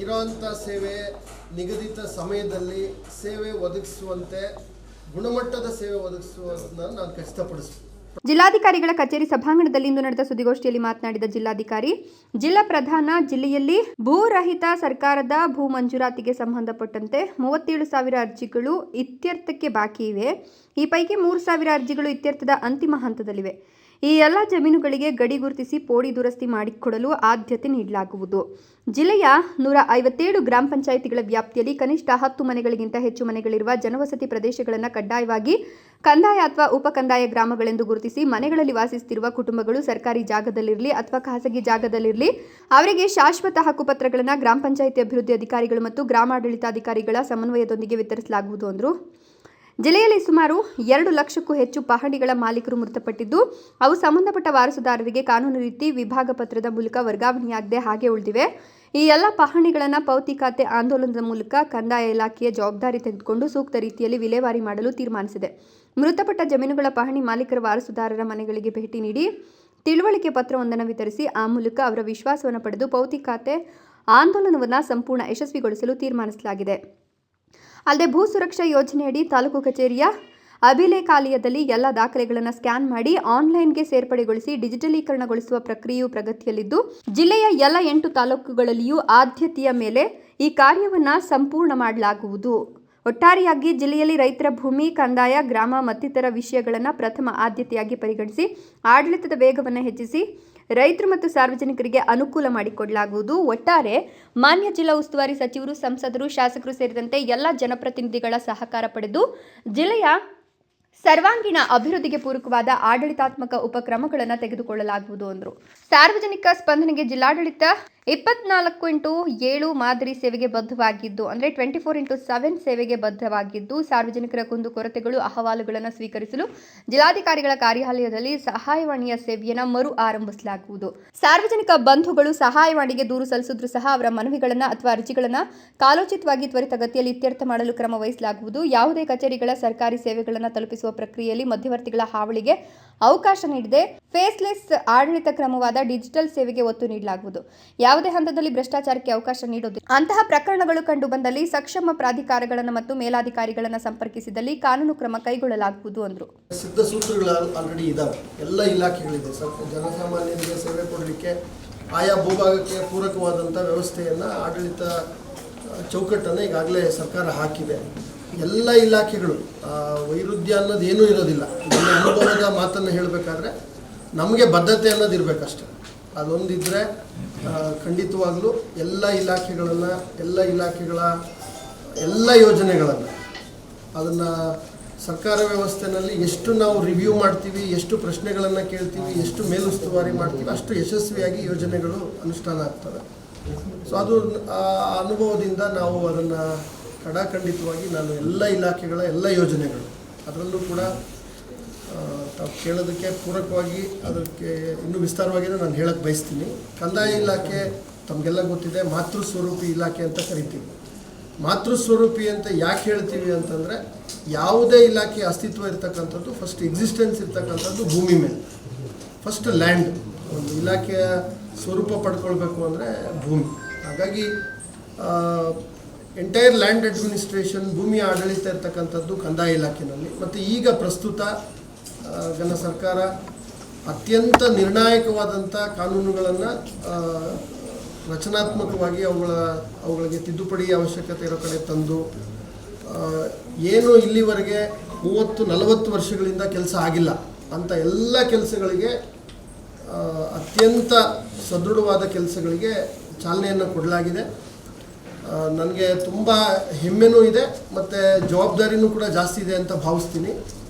ಇರೋಂಥ ಸೇವೆ ನಿಗದಿತ ಸಮಯದಲ್ಲಿ ಸೇವೆ ಒದಗಿಸುವಂತೆ, ಗುಣಮಟ್ಟದ ಸೇವೆ ಒದಗಿಸುವುದನ್ನು ನಾನು ಖಚಿತಪಡಿಸ್ತೀನಿ. ಜಿಲ್ಲಾಧಿಕಾರಿಗಳ ಕಚೇರಿ ಸಭಾಂಗಣದಲ್ಲಿ ಇಂದು ನಡೆದ ಸುದ್ದಿಗೋಷ್ಠಿಯಲ್ಲಿ ಮಾತನಾಡಿದ ಜಿಲ್ಲಾಧಿಕಾರಿ, ಜಿಲ್ಲಾ ಪ್ರಧಾನ ಜಿಲ್ಲೆಯಲ್ಲಿ ಭೂರಹಿತ ಸರ್ಕಾರದ ಭೂ ಮಂಜೂರಾತಿಗೆ ಸಂಬಂಧಪಟ್ಟಂತೆ ಮೂವತ್ತೇಳು ಸಾವಿರ ಅರ್ಜಿಗಳು ಇತ್ಯರ್ಥಕ್ಕೆ ಬಾಕಿ ಇವೆ. ಈ ಪೈಕಿ ಮೂರು ಸಾವಿರ ಅರ್ಜಿಗಳು ಇತ್ಯರ್ಥದ ಅಂತಿಮ ಹಂತದಲ್ಲಿವೆ. ಈ ಎಲ್ಲ ಜಮೀನುಗಳಿಗೆ ಗಡಿ ಗುರುತಿಸಿ ಪೋಡಿ ದುರಸ್ತಿ ಮಾಡಿಕೊಡಲು ಆದ್ಯತೆ ನೀಡಲಾಗುವುದು. ಜಿಲ್ಲೆಯ ನೂರ ಐವತ್ತೇಳು ಗ್ರಾಮ ಪಂಚಾಯಿತಿಗಳ ವ್ಯಾಪ್ತಿಯಲ್ಲಿ ಕನಿಷ್ಠ ಹತ್ತು ಮನೆಗಳಿಗಿಂತ ಹೆಚ್ಚು ಮನೆಗಳಿರುವ ಜನವಸತಿ ಪ್ರದೇಶಗಳನ್ನು ಕಡ್ಡಾಯವಾಗಿ ಕಂದಾಯ ಅಥವಾ ಉಪಕಂದಾಯ ಗ್ರಾಮಗಳೆಂದು ಗುರುತಿಸಿ ಮನೆಗಳಲ್ಲಿ ವಾಸಿಸುತ್ತಿರುವ ಕುಟುಂಬಗಳು ಸರ್ಕಾರಿ ಜಾಗದಲ್ಲಿರಲಿ ಅಥವಾ ಖಾಸಗಿ ಜಾಗದಲ್ಲಿರಲಿ, ಅವರಿಗೆ ಶಾಶ್ವತ ಹಕ್ಕುಪತ್ರಗಳನ್ನು ಗ್ರಾಮ ಪಂಚಾಯಿತಿ ಅಭಿವೃದ್ಧಿ ಅಧಿಕಾರಿಗಳು ಮತ್ತು ಗ್ರಾಮಾಡಳಿತಾಧಿಕಾರಿಗಳ ಸಮನ್ವಯದೊಂದಿಗೆ ವಿತರಿಸಲಾಗುವುದು ಅಂದರು. ಜಿಲ್ಲೆಯಲ್ಲಿ ಸುಮಾರು ಎರಡು ಲಕ್ಷಕ್ಕೂ ಹೆಚ್ಚು ಪಹಣಿಗಳ ಮಾಲೀಕರು ಮೃತಪಟ್ಟಿದ್ದು, ಅವು ಸಂಬಂಧಪಟ್ಟ ವಾರಸುದಾರರಿಗೆ ಕಾನೂನು ರೀತಿ ವಿಭಾಗ ಪತ್ರದ ಮೂಲಕ ವರ್ಗಾವಣೆಯಾಗದೆ ಹಾಗೆ ಉಳಿದಿವೆ. ಈ ಎಲ್ಲ ಪಹಣಿಗಳನ್ನು ಪೌತಿ ಖಾತೆ ಆಂದೋಲನದ ಮೂಲಕ ಕಂದಾಯ ಇಲಾಖೆಯ ಜವಾಬ್ದಾರಿ ತೆಗೆದುಕೊಂಡು ಸೂಕ್ತ ರೀತಿಯಲ್ಲಿ ವಿಲೇವಾರಿ ಮಾಡಲು ತೀರ್ಮಾನಿಸಿದೆ. ಮೃತಪಟ್ಟ ಜಮೀನುಗಳ ಪಹಣಿ ಮಾಲೀಕರ ವಾರಸುದಾರರ ಮನೆಗಳಿಗೆ ಭೇಟಿ ನೀಡಿ ತಿಳುವಳಿಕೆ ಪತ್ರವೊಂದನ್ನು ವಿತರಿಸಿ ಆ ಮೂಲಕ ಅವರ ವಿಶ್ವಾಸವನ್ನು ಪಡೆದು ಪೌತಿ ಖಾತೆ ಆಂದೋಲನವನ್ನು ಸಂಪೂರ್ಣ ಯಶಸ್ವಿಗೊಳಿಸಲು ತೀರ್ಮಾನಿಸಲಾಗಿದೆ. ಅಲ್ಲದೆ ಭೂ ಸುರಕ್ಷಾ ಯೋಜನೆಯಡಿ ತಾಲೂಕು ಕಚೇರಿಯ ಅಭಿಲೇಖಾಲಯದಲ್ಲಿ ಎಲ್ಲ ದಾಖಲೆಗಳನ್ನು ಸ್ಕ್ಯಾನ್ ಮಾಡಿ ಆನ್ಲೈನ್ಗೆ ಸೇರ್ಪಡೆಗೊಳಿಸಿ ಡಿಜಿಟಲೀಕರಣಗೊಳಿಸುವ ಪ್ರಕ್ರಿಯೆಯು ಪ್ರಗತಿಯಲ್ಲಿದ್ದು, ಜಿಲ್ಲೆಯ ಎಲ್ಲ ಎಂಟು ತಾಲೂಕುಗಳಲ್ಲಿಯೂ ಆದ್ಯತೆಯ ಮೇಲೆ ಈ ಕಾರ್ಯವನ್ನು ಸಂಪೂರ್ಣ ಮಾಡಲಾಗುವುದು. ಒಟ್ಟಾರೆಯಾಗಿ ಜಿಲ್ಲೆಯಲ್ಲಿ ರೈತರ ಭೂಮಿ, ಕಂದಾಯ, ಗ್ರಾಮ ಮತ್ತಿತರ ವಿಷಯಗಳನ್ನು ಪ್ರಥಮ ಆದ್ಯತೆಯಾಗಿ ಪರಿಗಣಿಸಿ ಆಡಳಿತದ ವೇಗವನ್ನು ಹೆಚ್ಚಿಸಿ ರೈತರು ಮತ್ತು ಸಾರ್ವಜನಿಕರಿಗೆ ಅನುಕೂಲ ಮಾಡಿಕೊಡಲಾಗುವುದು. ಒಟ್ಟಾರೆ ಮಾನ್ಯ ಜಿಲ್ಲಾ ಉಸ್ತುವಾರಿ ಸಚಿವರು, ಸಂಸದರು, ಶಾಸಕರು ಸೇರಿದಂತೆ ಎಲ್ಲ ಜನಪ್ರತಿನಿಧಿಗಳ ಸಹಕಾರ ಪಡೆದು ಜಿಲ್ಲೆಯ ಸರ್ವಾಂಗೀಣ ಅಭಿವೃದ್ಧಿಗೆ ಪೂರಕವಾದ ಆಡಳಿತಾತ್ಮಕ ಉಪಕ್ರಮಗಳನ್ನು ತೆಗೆದುಕೊಳ್ಳಲಾಗುವುದು ಅಂದರು. ಸಾರ್ವಜನಿಕ ಸ್ಪಂದನೆಗೆ ಜಿಲ್ಲಾಡಳಿತ ಇಪ್ಪತ್ನಾಲ್ಕು ಇಂಟು ಏಳು ಮಾದರಿ ಸೇವೆಗೆ ಬದ್ಧವಾಗಿದ್ದು, ಅಂದರೆ ಟ್ವೆಂಟಿ ಫೋರ್ ಇಂಟು ಸೆವೆನ್ ಸೇವೆಗೆ ಬದ್ಧವಾಗಿದ್ದು, ಸಾರ್ವಜನಿಕರ ಕುಂದು ಕೊರತೆಗಳು, ಅಹವಾಲುಗಳನ್ನು ಸ್ವೀಕರಿಸಲು ಜಿಲ್ಲಾಧಿಕಾರಿಗಳ ಕಾರ್ಯಾಲಯದಲ್ಲಿ ಸಹಾಯವಾಣಿಯ ಸೇವೆಯನ್ನು ಮರು ಆರಂಭಿಸಲಾಗುವುದು. ಸಾರ್ವಜನಿಕ ಬಂಧುಗಳು ಸಹಾಯವಾಣಿಗೆ ದೂರು ಸಲ್ಲಿಸಿದ್ರು ಸಹ ಅವರ ಮನವಿಗಳನ್ನು ಅಥವಾ ಅರ್ಜಿಗಳನ್ನು ಕಾಲೋಚಿತವಾಗಿ ತ್ವರಿತಗತಿಯಲ್ಲಿ ಇತ್ಯರ್ಥ ಮಾಡಲು ಕ್ರಮ ವಹಿಸಲಾಗುವುದು. ಯಾವುದೇ ಕಚೇರಿಗಳ ಸರ್ಕಾರಿ ಸೇವೆಗಳನ್ನು ತಲುಪಿಸುವ ಪ್ರಕ್ರಿಯೆಯಲ್ಲಿ ಮಧ್ಯವರ್ತಿಗಳ ಹಾವಳಿಗೆ ಅವಕಾಶ ನೀಡದೆ ಫೇಸ್ಲೆಸ್ ಆಡಳಿತ ಕ್ರಮವಾದ ಡಿಜಿಟಲ್ ಸೇವೆಗೆ ಒತ್ತು ನೀಡಲಾಗುವುದು. ಯಾವುದೇ ಹಂತದಲ್ಲಿ ಭ್ರಷ್ಟಾಚಾರಕ್ಕೆ ಅವಕಾಶ ನೀಡುವುದಿಲ್ಲ ಅಂತಹ ಪ್ರಕರಣಗಳು ಕಂಡು ಬಂದಲ್ಲಿ ಸಕ್ಷಮ ಪ್ರಾಧಿಕಾರಗಳನ್ನು ಮತ್ತು ಮೇಲಾಧಿಕಾರಿಗಳನ್ನು ಸಂಪರ್ಕಿಸಿದಲ್ಲಿ ಕಾನೂನು ಕ್ರಮ ಕೈಗೊಳ್ಳಲಾಗುವುದು ಅಂದರು. ಸಿದ್ಧ ಸೂತ್ರಗಳು ಆಲ್ರೆಡಿ ಇದಾವೆ. ಎಲ್ಲ ಇಲಾಖೆಗಳಿದೆ. ಜನಸಾಮಾನ್ಯರಿಗೆ ಸೇವೆ ಕೊಡಲಿಕ್ಕೆ ಆಯಾ ಭೂಭಾಗಕ್ಕೆ ಪೂರಕವಾದಂಥ ವ್ಯವಸ್ಥೆಯನ್ನು ಆಡಳಿತ ಚೌಕಟ್ಟನ್ನು ಈಗಾಗಲೇ ಸರ್ಕಾರ ಹಾಕಿದೆ. ಎಲ್ಲ ಇಲಾಖೆಗಳು ವೈರುಧ್ಯ ಅನ್ನೋದು ಏನೂ ಇರೋದಿಲ್ಲ. ಅನುಭವದ ಮಾತನ್ನು ಹೇಳಬೇಕಾದ್ರೆ ನಮಗೆ ಬದ್ಧತೆ ಅನ್ನೋದು ಇರಬೇಕಷ್ಟೆ. ಅದೊಂದಿದ್ದರೆ ಖಂಡಿತವಾಗ್ಲೂ ಎಲ್ಲ ಇಲಾಖೆಗಳನ್ನು, ಎಲ್ಲ ಇಲಾಖೆಗಳ ಎಲ್ಲ ಯೋಜನೆಗಳನ್ನು, ಅದನ್ನು ಸರ್ಕಾರ ವ್ಯವಸ್ಥೆನಲ್ಲಿ ಎಷ್ಟು ನಾವು ರಿವ್ಯೂ ಮಾಡ್ತೀವಿ, ಎಷ್ಟು ಪ್ರಶ್ನೆಗಳನ್ನು ಕೇಳ್ತೀವಿ, ಎಷ್ಟು ಮೇಲುಸ್ತುವಾರಿ ಮಾಡ್ತೀವಿ, ಅಷ್ಟು ಯಶಸ್ವಿಯಾಗಿ ಯೋಜನೆಗಳು ಅನುಷ್ಠಾನ ಆಗ್ತವೆ. ಸೊ ಅದು, ಆ, ಅನುಭವದಿಂದ ನಾವು ಅದನ್ನು ಕಡಾಖಂಡಿತವಾಗಿ ನಾನು ಎಲ್ಲ ಇಲಾಖೆಗಳ ಎಲ್ಲ ಯೋಜನೆಗಳು, ಅದರಲ್ಲೂ ಕೂಡ ತಾವು ಕೇಳೋದಕ್ಕೆ ಪೂರಕವಾಗಿ ಅದಕ್ಕೆ ಇನ್ನೂ ವಿಸ್ತಾರವಾಗಿ ನಾನು ಹೇಳಕ್ಕೆ ಬಯಸ್ತೀನಿ. ಕಂದಾಯ ಇಲಾಖೆ ತಮಗೆಲ್ಲ ಗೊತ್ತಿದೆ ಮಾತೃ ಸ್ವರೂಪಿ ಇಲಾಖೆ ಅಂತ ಕರಿತೀವಿ. ಮಾತೃ ಸ್ವರೂಪಿ ಅಂತ ಯಾಕೆ ಹೇಳ್ತೀವಿ ಅಂತಂದರೆ, ಯಾವುದೇ ಇಲಾಖೆ ಅಸ್ತಿತ್ವ ಇರ್ತಕ್ಕಂಥದ್ದು ಫಸ್ಟ್ ಎಕ್ಸಿಸ್ಟೆನ್ಸ್ ಇರ್ತಕ್ಕಂಥದ್ದು ಭೂಮಿ ಮೇಲೆ. ಫಸ್ಟ್ ಲ್ಯಾಂಡ್ ಒಂದು ಇಲಾಖೆಯ ಸ್ವರೂಪ ಪಡ್ಕೊಳ್ಬೇಕು ಅಂದರೆ ಭೂಮಿ. ಹಾಗಾಗಿ ಎಂಟೈರ್ ಲ್ಯಾಂಡ್ ಅಡ್ಮಿನಿಸ್ಟ್ರೇಷನ್ ಭೂಮಿಯ ಆಡಳಿತ ಇರ್ತಕ್ಕಂಥದ್ದು ಕಂದಾಯ ಇಲಾಖೆಯಲ್ಲಿ ಮತ್ತು ಈಗ ಪ್ರಸ್ತುತ ಜನ ಸರ್ಕಾರ ಅತ್ಯಂತ ನಿರ್ಣಾಯಕವಾದಂಥ ಕಾನೂನುಗಳನ್ನು ರಚನಾತ್ಮಕವಾಗಿ ಅವುಗಳ, ಅವುಗಳಿಗೆ ತಿದ್ದುಪಡಿ ಅವಶ್ಯಕತೆ ಇರೋ ಕಡೆ ತಂದು ಏನು ಇಲ್ಲಿವರೆಗೆ ಮೂವತ್ತು, ನಲವತ್ತು ವರ್ಷಗಳಿಂದ ಕೆಲಸ ಆಗಿಲ್ಲ ಅಂತ ಎಲ್ಲ ಕೆಲಸಗಳಿಗೆ ಅತ್ಯಂತ ಸದೃಢವಾದ ಕೆಲಸಗಳಿಗೆ ಚಾಲನೆಯನ್ನು ಕೊಡಲಾಗಿದೆ. ನನಗೆ ತುಂಬ ಹೆಮ್ಮೆನೂ ಇದೆ, ಮತ್ತು ಜವಾಬ್ದಾರಿನೂ ಕೂಡ ಜಾಸ್ತಿ ಇದೆ ಅಂತ ಭಾವಿಸ್ತೀನಿ.